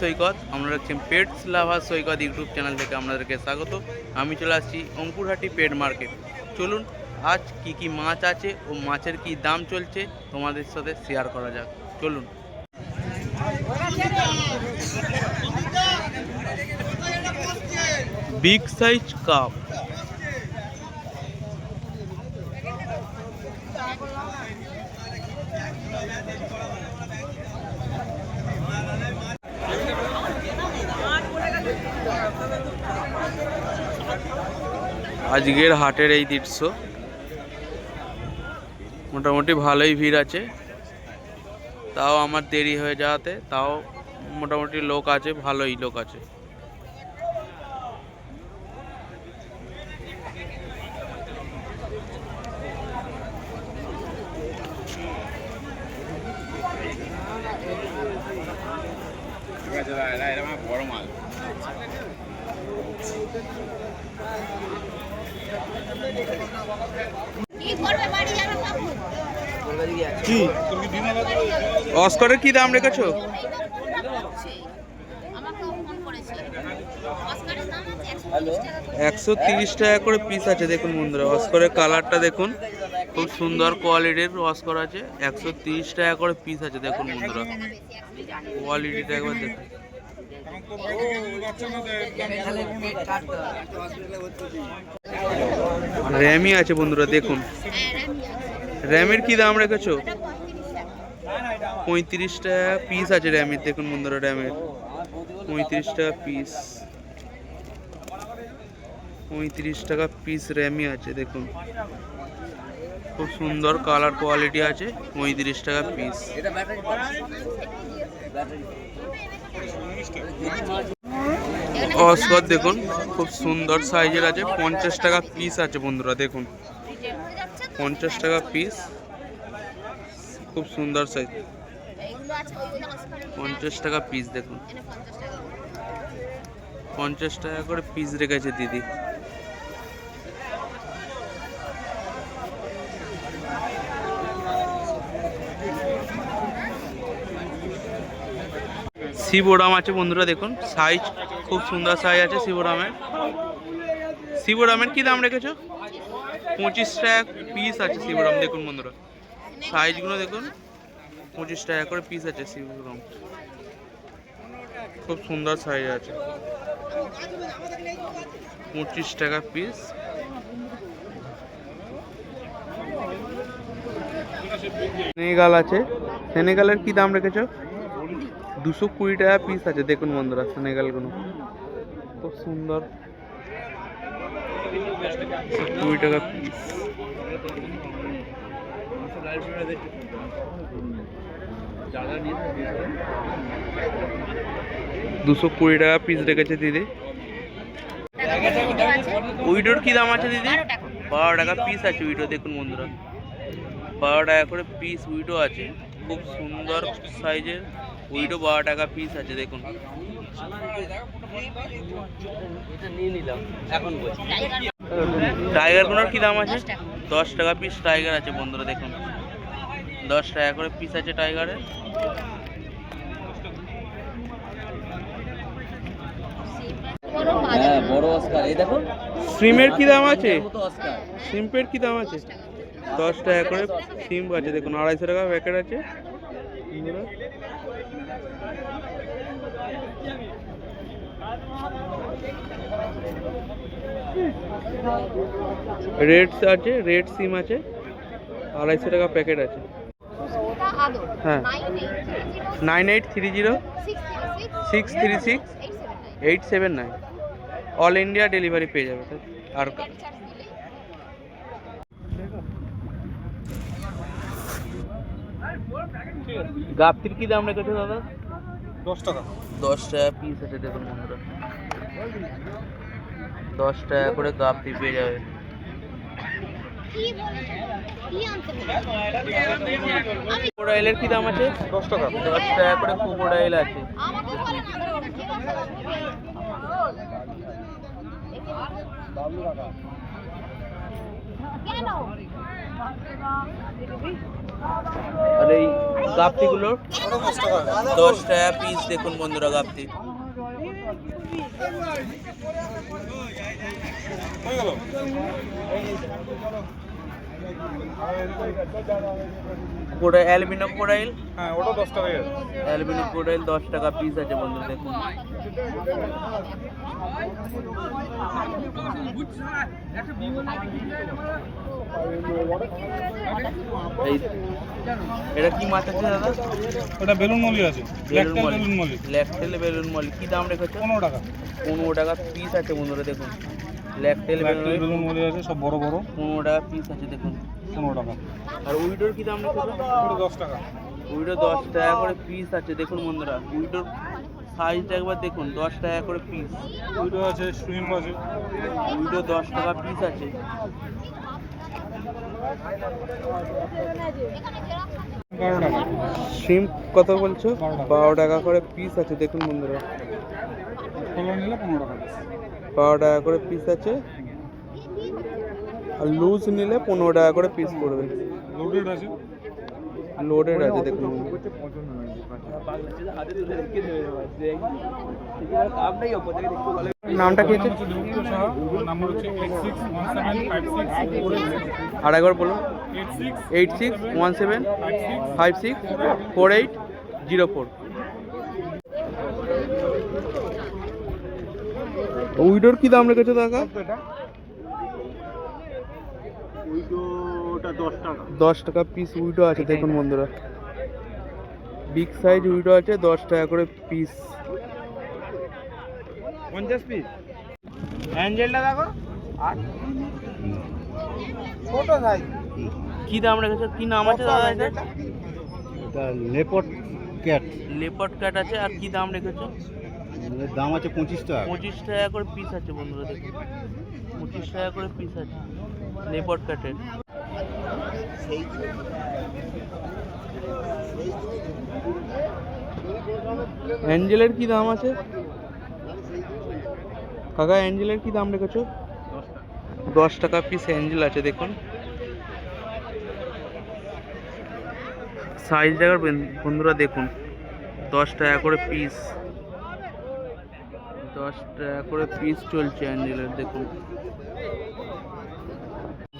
সৈকত, আমরা দেখছেন pets lover Saikat YouTube channel থেকে আপনাদেরকে স্বাগত। আমি চলে আসছি অঙ্কুরহাটি পেট মার্কেট। চলুন, আজ কি কি মাছ আছে ও মাছের কি দাম চলছে তোমাদের সাথে শেয়ার করা যাক। চলুন। বিগ সাইজ কাপ আজকের হাটের এই দৃশ্য। মোটামুটি ভালোই ভিড় আছে। তাও আমার দেরি হয়ে যাওয়াতে তাও মোটামুটি লোক আছে, ভালোই লোক আছে। কি? অস্করের কি দাম রেখেছো? অস্কারের একশো তিরিশ টাকা করে পিস আছে, দেখুন বন্ধুরা। অস্করের কালারটা দেখুন। খুব সুন্দর কোয়ালিটির অস্কর আছে। একশো তিরিশ টাকা করে পিস আছে, দেখুন বন্ধুরা। কোয়ালিটিটা একবার দেখুন। র্যামি আছে বন্ধুরা, দেখুন। র্যামের কি দাম রেখেছো? পঁয়ত্রিশ টাকা পিস আছে র্যামের, দেখুন বন্ধুরা র্যামের। পঁয়ত্রিশ টাকা পিস পঁয়ত্রিশ টাকা পিস র্যামি আছে, দেখুন। খুব সুন্দর কালার কোয়ালিটি আছে, পঁয়ত্রিশ টাকা পিস অস্কর, দেখুন, খুব সুন্দর সাইজের আছে। পঞ্চাশ টাকা পিস আছে বন্ধুরা, দেখুন। পঞ্চাশ টাকা পিস খুব সুন্দর সাইজ পঞ্চাশ টাকা পিস দেখুন। পঞ্চাশ টাকা করে পিস রেখেছে দিদি। শিবোরাম আছে বন্ধুরা, দেখুন সাইজ খুব সুন্দর সাইজ আছে শিবোরামের। শিবোরামের কি দাম রেখেছো? পঁচিশ টাকা পিস আছে শিবোরাম, দেখুন বন্ধুরা। সাইজগুলো দেখুন, পঁচিশ টাকা করে পিস আছে শিবোরাম। খুব সুন্দর সাইজ আছে। পঁচিশ টাকা পিস সেনেগাল আছে। সেনেগালের কি দাম রেখেছো? দুশো কুড়ি টাকা পিস আছে। দেখুন বন্ধুরা সেনেগালগুলো খুব সুন্দর। কুড়ি টাকা পিস দুশো কুড়ি টাকা পিস রেখেছে দিদি। উইডোর কি দাম আছে দিদি? বারো টাকা পিস আছে উইডো দেখুন বন্ধুরা। বারো টাকা করে পিস উইডো আছে। খুব সুন্দর সাইজের উইডো বারো টাকা পিস আছে দেখুন। টাইগারগুলোর কি দাম আছে? দশ টাকা। পিস টাইগার আছে বন্ধুরা দেখুন। দশ টাকা করে পিস আছে টাইগারের হ্যাঁ বড় অস্কার এই দেখো সিমের কি দাম আছে? সিম্পের কি দাম আছে? দশ টাকা করে সিম আছে দেখুন। আড়াইশো টাকা প্যাকেট আছে। রেড আছে রেড সিম আছে আড়াইশো টাকা প্যাকেট আছে। হ্যাঁ। Nine eight three zero six three six eight seven nine all India delivery পেয়ে যাবে? আর গাপ্তির কি দাম রেখেছে দাদা? দশ টাকা। দশ টাকা পিস আছে দেখুন বন্ধুরা। দশ টাকা করে গাপ্তি পেয়ে যাবে। ক্রোকোডাইলের কি দাম আছে? দশ টাকা। দশ টাকা করে ক্রোকোডাইল আছে। আর এই গাপ্তিগুলোর দশ টাকা পিস দেখুন বন্ধুরা গাপ্তি হয়ে গেল কোড়া অ্যালুমিনিয়াম কোড়াইল হ্যাঁ ওটা দশ টাকা আছে অ্যালুমিনিয়াম কোড়াইল দশ টাকা পিস আছে বন্ধুরা দেখুন। এটা কি মাছ আছে দাদা? ওটা বেলুন মলি আছে। Balloon molly. Balloon molly. ল্যাকটেল balloon molly. কি দাম রেখেছো? পনেরো টাকা। পনেরো টাকা পিস আছে বন্ধুরা দেখুন। ল্যাকটেল ল্যাকটেল বেলুন মলি আছে সব বড় বড়। পনেরো টাকা পিস আছে দেখুন। পনেরো টাকা। আর উইডোর কি দাম ওটা দশ টাকা। উইডো দশ টাকা করে পিস আছে দেখুন বন্ধুরা। উইডোর সাইজটা একবার দেখুন দশ টাকা করে পিস ওইটা আছে শ্রিম আছে। উইডো দশ টাকা পিস আছে। সিম কত বলছো? বারো টাকা। করে পিস আছে দেখুন বন্ধুরা। নিলে পনেরো টাকা বারো টাকা করে পিস আছে। আর লুজ নিলে পনেরো টাকা করে পিস পড়বে। লোডেড আছে? লোডেড আছে দেখুন। নামটা কি হচ্ছে? আর একবার বলুন। Eight six one seven six five six four eight zero four উইডোর কি দাম রেখেছো ওটা দশ টাকা। পিস উইডো আছে দেখুন বন্ধুরা। বিগ সাইজ উইডো আছে দশ টাকা করে পিস পঞ্চাশ পিস অ্যাঞ্জেলটা দেখো। আর ছোট সাইজ কি দাম রেখেছো? কি নাম আছে দাদা এটা লেপট ক্যাট লেপার্ড ক্যাট আছে আর কি দাম রেখেছো? দাম আছে পঁচিশ টাকা পঁচিশ টাকা করে পিস আছে বন্ধুরা দেখুন। পঁচিশ টাকা করে পিস আছে। লেপার্ড ক্যাটের অ্যাঞ্জেলের কি দাম আছে? কাকা অ্যাঞ্জেলের কি দাম রেখেছো? দশ টাকা পিস অ্যাঞ্জেল আছে দেখুন। সাইজ দেখার বন্ধুরা দেখুন। দশ টাকা করে পিস দশ টাকা করে পিস চলছে অ্যাঞ্জেলের দেখুন।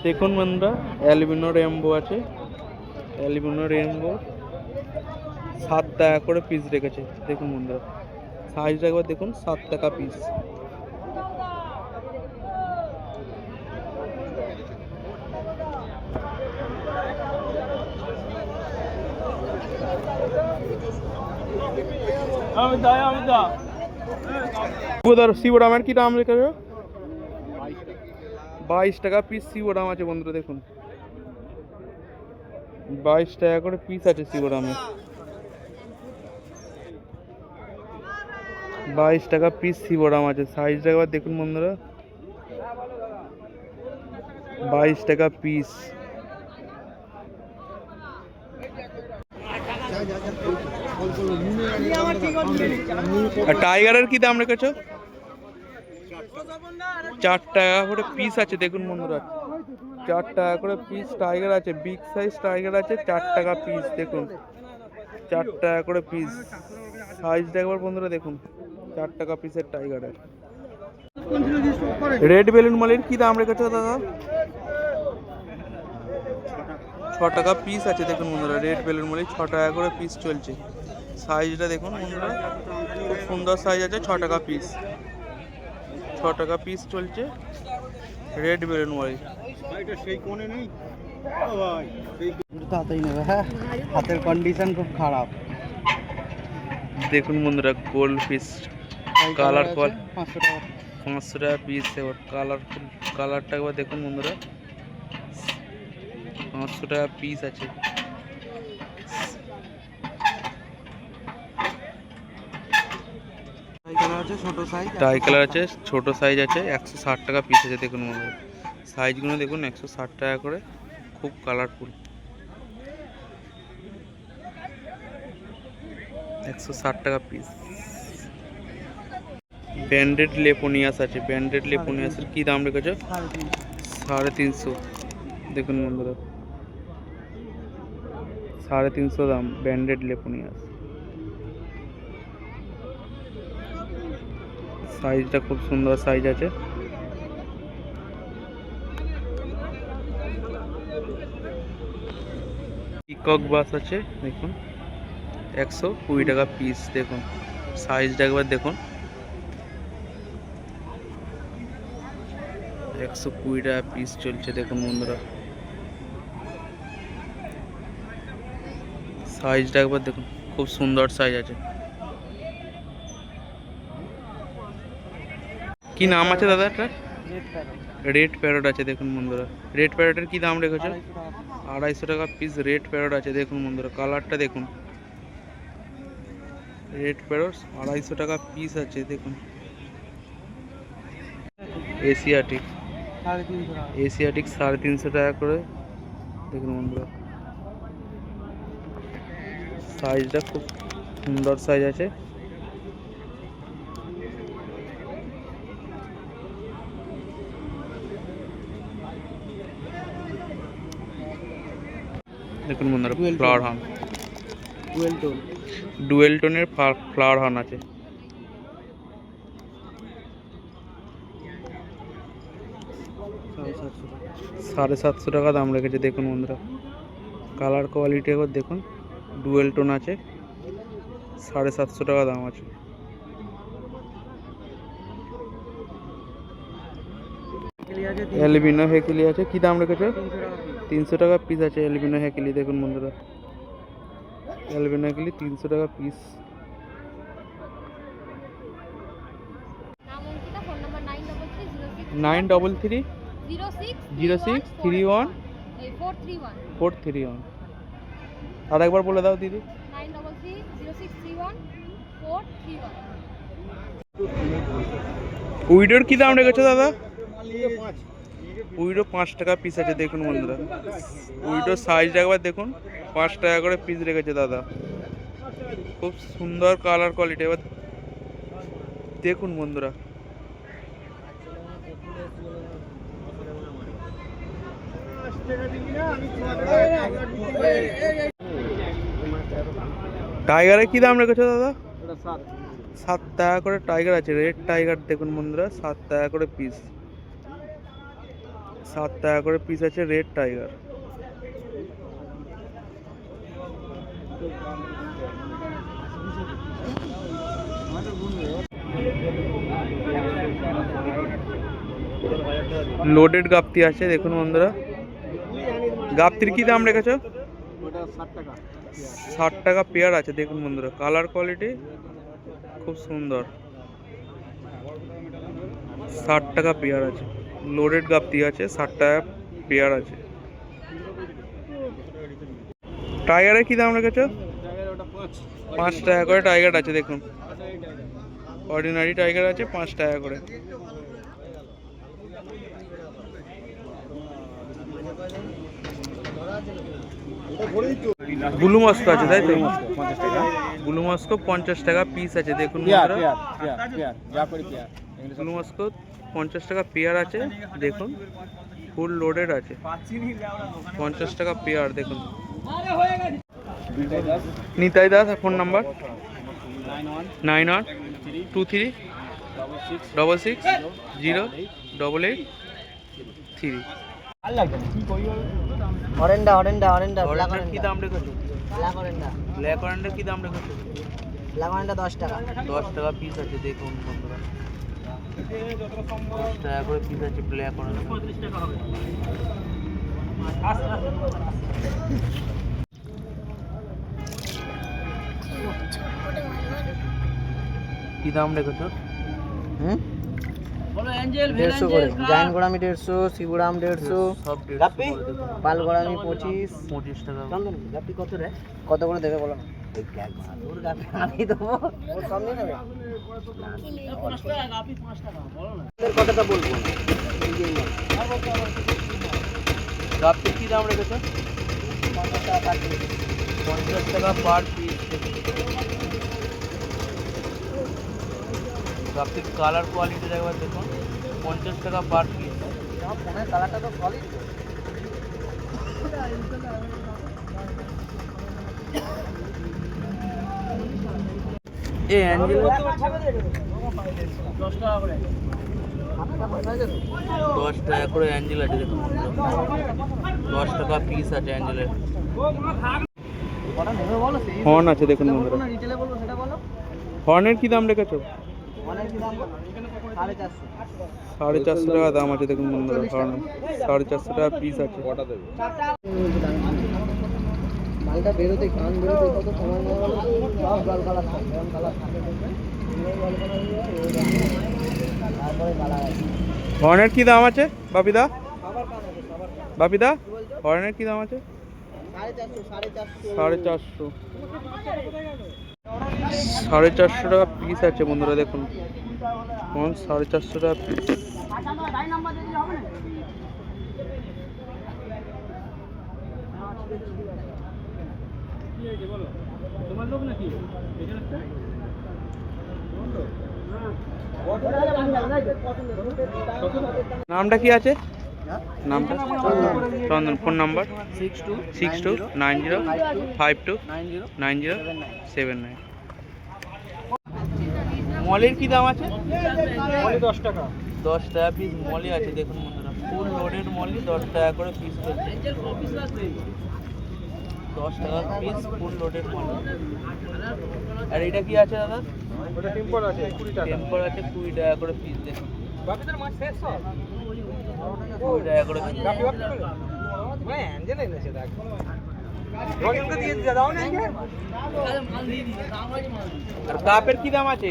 দেখুন বন্ধুরা অ্যালবিনো রেমবো আছে। অ্যালবিনো রেমবো সাত টাকা করে পিস রেখেছে। দেখুন বন্ধুরা সাইজটা একবার দেখুন, সাত টাকা পিস উধর শিবরামের কি দাম রেখেছো? বাইশ টাকা পিস শিবরাম আছে বন্ধুরা, দেখুন। বাইশ টাকা করে পিস আছে শিবরামের বাইশ টাকা পিস শিবরাম আছে। সাইজটা একবার দেখুন বন্ধুরা। বাইশ টাকা পিস টাইগারের কি দাম রেখেছো? চার টাকা করে পিস আছে, দেখুন বন্ধুরা। চার টাকা করে পিস টাইগার আছে বিগ সাইজ টাইগার আছে, চার টাকা পিস দেখুন। চার টাকা করে পিস সাইজটা একবার বন্ধুরা দেখুন, চার টাকা পিসের টাইগারের রেড বেলুন মলের কি দাম রেখেছো দাদা? টাকা পিস আছে দেখুন বন্ধুরা রেড বেলুন মলির ছ টাকা করে পিস চলছে। সাইজটা দেখুন বন্ধুরা খুব সুন্দর সাইজ আছে ছ টাকা পিস ছ টাকা পিস চলছে রেড বেলুন মলি। সেই কোণে নেই? তাড়াতাড়ি নেবে হ্যাঁ? হাতের কন্ডিশন খুব খারাপ। দেখুন বন্ধুরা গোল্ড পিস কালার কল পাঁচশো টাকা। পাঁচশো টাকা পিস এবার কালার কালারটা একবার দেখুন বন্ধুরা। পাঁচশো টাকা পিস আছে টাই কালার আছে ছোট সাইজ আছে একশো ষাট টাকা পিস আছে দেখুন বন্ধুরা সাইজগুলো দেখুন একশো ষাট টাকা করে খুব কালারফুল একশো ষাট টাকা পিস ব্যান্ডেড লেপোনিয়াস আছে ব্যান্ডেড লেপোনিয়াসের কী দাম রেখেছো? সাড়ে সাড়ে তিনশো। দেখুন বন্ধুরা। সাড়ে তিনশো দাম ব্যান্ডেড লেপুনিয়াস। সাইজটা খুব সুন্দর সাইজ আছে। পিকক বাস আছে, দেখুন। একশো কুড়ি টাকা পিস দেখুন। সাইজটা একবার দেখুন। একশো কুড়ি টাকা পিস চলছে, দেখুন বন্ধুরা। সাইজটা একবার দেখুন খুব সুন্দর সাইজ আছে। কি নাম আছে দাদা এটা রেড প্যারট আছে দেখুন বন্ধুরা। রেড প্যারটের কি দাম রেখেছো? আড়াইশো টাকা পিস রেড প্যারট আছে দেখুন বন্ধুরা কালারটা দেখুন। রেড প্যারট আড়াইশো টাকা পিস আছে দেখুন। এশিয়াটিক এশিয়াটিক সাড়ে তিনশো টাকা করে দেখুন বন্ধুরা। সাইজটা খুব সুন্দর সাইজ আছে। দেখুন বন্ধুরা flower. Horn twelve tone dual টোনের ফ্লাওয়ার হান আছে। সাড়ে সাতশো টাকা। সাড়ে সাতশো টাকা দাম রেখেছে দেখুন বন্ধুরা। কালার কোয়ালিটি একবার দেখুন। ডুয়েল টোন আছে। সাড়ে সাতশো টাকা দাম আছে। অ্যালবিনো হেকিলি আছে। কি দাম রেখেছো? তিনশো টাকা পিস আছে অ্যালবিনো হেকিলি দেখুন বন্ধুরা। অ্যালবিনো হেকিলি তিনশো টাকা piece nine double three zero six three one. Four three one. আর একবার বলে দাও দিদি। উইডোর কি দাম রেখেছো দাদা? উইডো পাঁচ টাকা পিস আছে, দেখুন বন্ধুরা। উইডোর সাইজটা একবার দেখুন, পাঁচ টাকা করে পিস রেখেছে দাদা। খুব সুন্দর কালার কোয়ালিটি এবার দেখুন বন্ধুরা। টাইগারের কি দাম রেখেছো দাদা? সাত। টাকা করে টাইগার আছে রেড টাইগার দেখুন বন্ধুরা সাত টাকা করে পিস সাত টাকা করে পিস আছে রেড টাইগার লোডেড গাপ্তি আছে দেখুন বন্ধুরা। গাপ্তির কি দাম রেখেছো? ওটা ষাট টাকা। ষাট টাকা পেয়ার আছে, দেখুন বন্ধুরা, কালার কোয়ালিটি খুব সুন্দর। ষাট টাকা পেয়ার আছে, লোডেড গাপ্তি আছে, ষাট টাকা পেয়ার আছে। টাইগারের কি দাম রেখেছো? পাঁচ টাকা করে টাইগার আছে, দেখুন। অর্ডিনারি টাইগার আছে, পাঁচ টাকা করে। ব্লু মস্ক আছে তাই তো? পঞ্চাশ টাকা ব্লু মস্ক পঞ্চাশ টাকা পিস আছে দেখুন ব্লু মস্ক পঞ্চাশ টাকা পেয়ার আছে দেখুন। ফুল লোডেড আছে। পঞ্চাশ টাকা পেয়ার দেখুন। Nitai Das phone number nine one two three double six zero double eight three oranda oranda oranda black অরেঞ্জের কি দাম রেখেছো? ব্ল্যাক অরেন্ডা। ব্ল্যাক অরেঞ্জের কি দাম রেখেছো? ব্ল্যাক অরেন্ডা দশ টাকা। দশ টাকা পিস আছে দেখুন বন্ধুরা। টাকা করে পিস আছে ব্ল্যাক অরেঞ্জ কি দাম রেখেছো? হুম? দেড়শো করে। গোড়ামি দেড়শো শিবুরাম দেড়শো পাল গোড়ামি পঁচিশ। পঁচিশ টাকা। গাপি কত রে? কত করে দেবে বলো? আমি দেবো কথাটা বলব। গাপ্পির কি দাম রেখেছো? পঞ্চাশ টাকা পার পিস। গাপ্পির কালার কোয়ালিটি একবার দেখুন পঞ্চাশ টাকা পার পিস ফোনের কালারটা তো সলিড অ্যাঞ্জেল দশ টাকা করে। অ্যাঞ্জেল আছে দেখুন। দশ টাকা পিস আছে অ্যাঞ্জেলের। হর্ন আছে দেখুন বন্ধুরা। হর্নের কি দাম রেখেছো? সাড়ে চারশো। টাকা দাম আছে দেখুন বন্ধুরা হর্নের সাড়ে চারশো টাকা পিস আছে। মালটা বেরোতে কান বেরোতে কত সময় নেওয়া সব জল কালার থাকে এরকম কালার থাকে হর্নের কি দাম আছে বাপিদা? বাপিদা হর্নের কি দাম আছে? সাড়ে চারশো সাড়ে চারশো। সাড়ে চারশো টাকা পিস আছে বন্ধুরা দেখুন। সাড়ে চারশো টাকা পিস নামটা কি আছে? নামটা Chandan phone number? Six two six two nine zero five two nine zero nine zero seven nine মলের কি দাম আছে? দশ টাকা। দশ টাকা পিস মলি আছে দেখুন বন্ধুরা। ফুল লোডেড মলি দশ টাকা করে পিস করছে দশ টাকা পিস ফুল লোডেড মলি। আর এটা কি আছে দাদা? ওটা টেম্পল আছে কুড়ি টাকা। টেম্পার আছে কুড়ি টাকা করে পিস দেখুন। বাপিদের মাছ শেষ সব। টাকা কি দাম আছে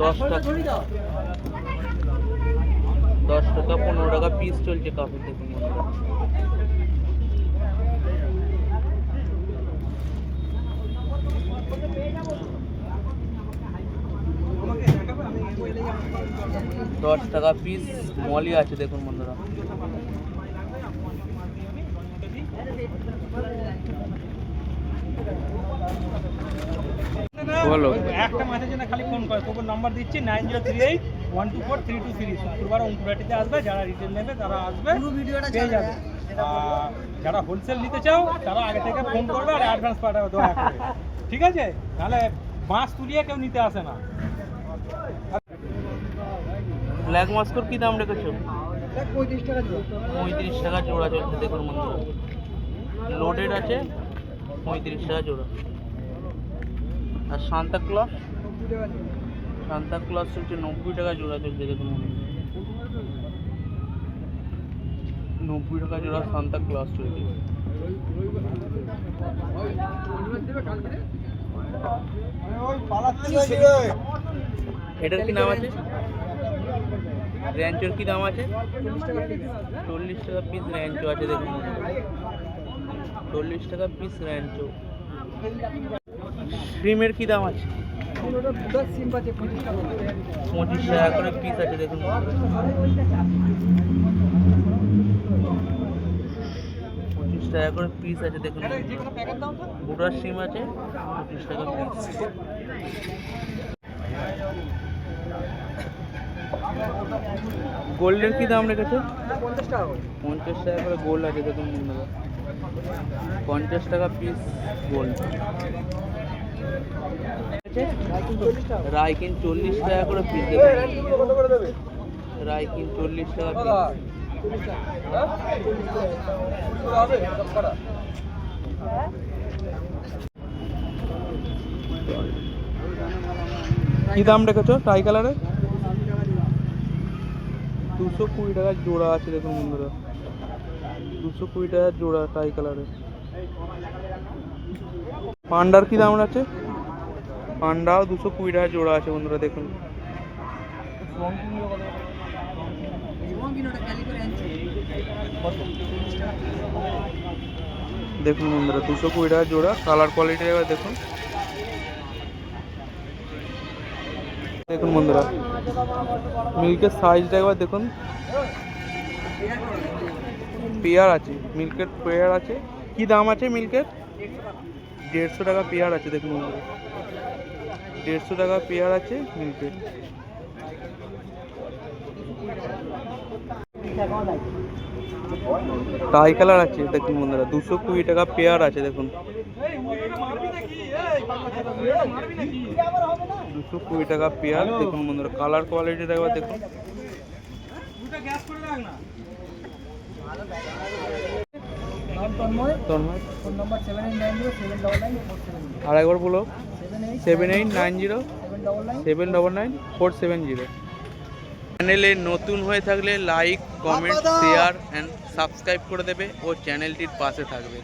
দশ টাকা দশ টাকা পনেরো টাকা। পিস চলছে কাপের দেখুন বন্ধুরা। দশ টাকা পিস মলই আছে দেখুন বন্ধুরা। বলো। একটা মাসের জন্য খালি ফোন করে তোকে নাম্বার দিচ্ছি nine zero three eight one two four three two three শুক্রবার অঙ্কুরাটিতে আসবে যারা রিটেল নেবে তারা আসবে পুরো ভিডিওটা পেয়ে যাবে। যারা হোলসেল নিতে চাও তারা আগে থেকে ফোন করবে আর অ্যাডভান্স পাঠাবে দয়া করে। ঠিক আছে? তাহলে বাঁশ তুলিয়ে কেউ নিতে আসে না। ব্ল্যাক মাস্কর কি দাম রেখেছো? পঁয়ত্রিশ টাকা পঁয়ত্রিশ টাকা জোড়া চলছে দেখুন বন্ধুরা লোডেড আছে পঁয়ত্রিশ টাকা জোড়া। আর সান্তা ক্লস সান্তা ক্লস চলছে নব্বই টাকা জোড়া চলছে দেখুন। নব্বই টাকা জোড়া সান্তা ক্লস চলছে। এটার কি নাম আছে? র্যাঞ্চোর কি দাম আছে? চল্লিশ টাকা পিস র্যাঞ্চো আছে দেখুন চল্লিশ টাকা পিস র্যাঞ্চো ক্রিমের কি দাম আছে? পঁচিশ টাকা করে পিস আছে দেখুন পঁচিশ টাকা করে পিস আছে দেখুন বুটার সিম আছে, পঁচিশ টাকা পিস গোল্ডের কি দাম রেখেছো? পঞ্চাশ টাকা করে। পঞ্চাশ টাকা করে গোল্ড আছে দেখুন বন্ধুরা পঞ্চাশ টাকা পিস গোল্ড। রাইকিন চল্লিশ টাকা করে পিস দেবে। রাইকিন চল্লিশ টাকা পিস কি দাম রেখেছো টাই কালারের? দুশো কুড়ি টাকার জোড়া আছে দেখুন বন্ধুরা। দুশো কুড়ি টাকার জোড়া টাই কালারের। পান্ডার কি দাম আছে? পান্ডাও দুশো কুড়ি টাকার জোড়া আছে বন্ধুরা, দেখুন। দেখুন বন্ধুরা, দুশো কুড়ি টাকা জোড়া, কালার কোয়ালিটি এবার দেখুন। দেখুন বন্ধুরা মিল্কের সাইজটা একবার দেখুন। পেয়ার আছে মিল্কের পেয়ার আছে। কি দাম আছে মিল্কের দেড়শো টাকা পেয়ার আছে, দেখুন বন্ধুরা। দেড়শো টাকা পেয়ার আছে মিল্কের টাই কালার আছে, দেখুন বন্ধুরা, দুশো কুড়ি টাকা পেয়ার আছে, দেখুন। দুশো কুড়ি টাকা পেয়ার। দেখুন বন্ধুরা কালার কোয়ালিটিটা একবার দেখুন। আর একবার বলো। Seven eight nine zero seven double nine seven double nine four seven zero চ্যানেলে নতুন হয়ে থাকলে like comment share and subscribe করে দেবে ও চ্যানেলটির পাশে থাকবে।